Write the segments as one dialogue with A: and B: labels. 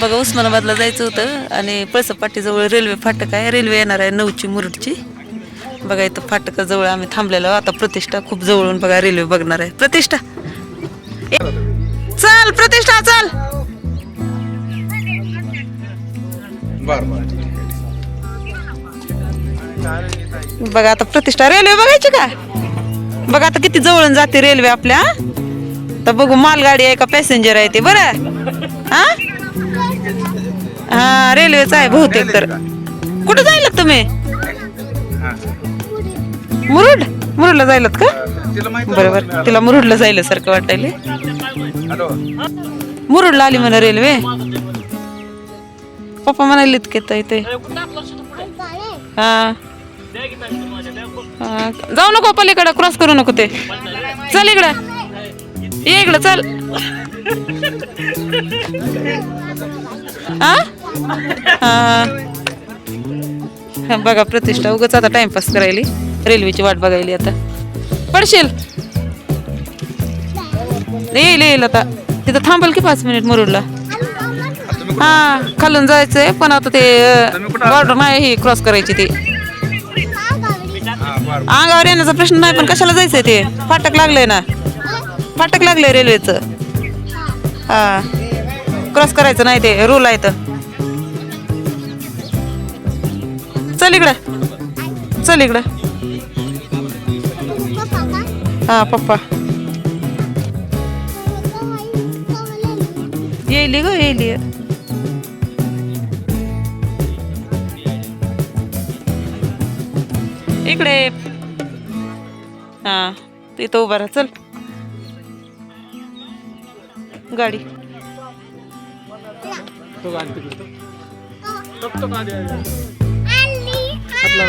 A: बघा उस्मानाबादला जायचं होतं आणि पळसपाटीजवळ रेल्वे फाटक आहे. रेल्वे येणार आहे नऊची मुरुडची बघा इथं फाटकाजवळ आम्ही थांबलेलो आता प्रतिष्ठा खूप जवळून बघा रेल्वे बघणार आहे. प्रतिष्ठा. चल प्रतिष्ठा चल. बघा आता प्रतिष्ठा रेल्वे बघायची का? बघा आता किती जवळून जाते रेल्वे आपल्या? तर बघू मालगाडी आहे का पॅसेंजर आहे ते बरं? हा? हा रेल्वेच आहे बहुतेक तर. कुठं जायला तुम्ही? मुरुड? मुरुडला जायलात का? बरोबर. तिला मुरुडला जायला सारखं वाटायले मुरुडला आली म्हणा रेल्वे. पप्पा म्हणालेत की ताई ते. हा. हा. जाऊ नको पलीकडे क्रॉस करू नको ते. चल इकडं. ये इकडं चल. हा? बघा प्रतिष्ठा उगाच आता टाइमपास करायली. रेल्वेची वाट बघायली आता. पडशील? येईल येईल आता तिथं थांबल की पाच मिनिट मुरुडला. हा खालून जायचंय पण आता ते बॉर्डर नाही ही क्रॉस करायची ती. अंगावर येण्याचा प्रश्न नाही पण कशाला जायचंय ते? फाटक लागलंय ना. फाटक लागलंय रेल्वेचं. हा. क्रॉस करायचं नाही ते रूल आहे तर. चल इकडं. चल इकडं. हा पप्पा. येईल ग येईल. इकडे. हा तिथं उभा राहा चल. गाडी.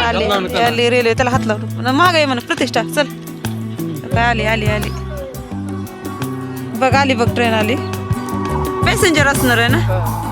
A: आली आली. रेल्वे त्याला हात लावलो माग आहे म्हणा प्रतिष्ठा. चल. काय आली आली आली. बघ आली बघ ट्रेन आली. पॅसेंजर असणार आहे ना?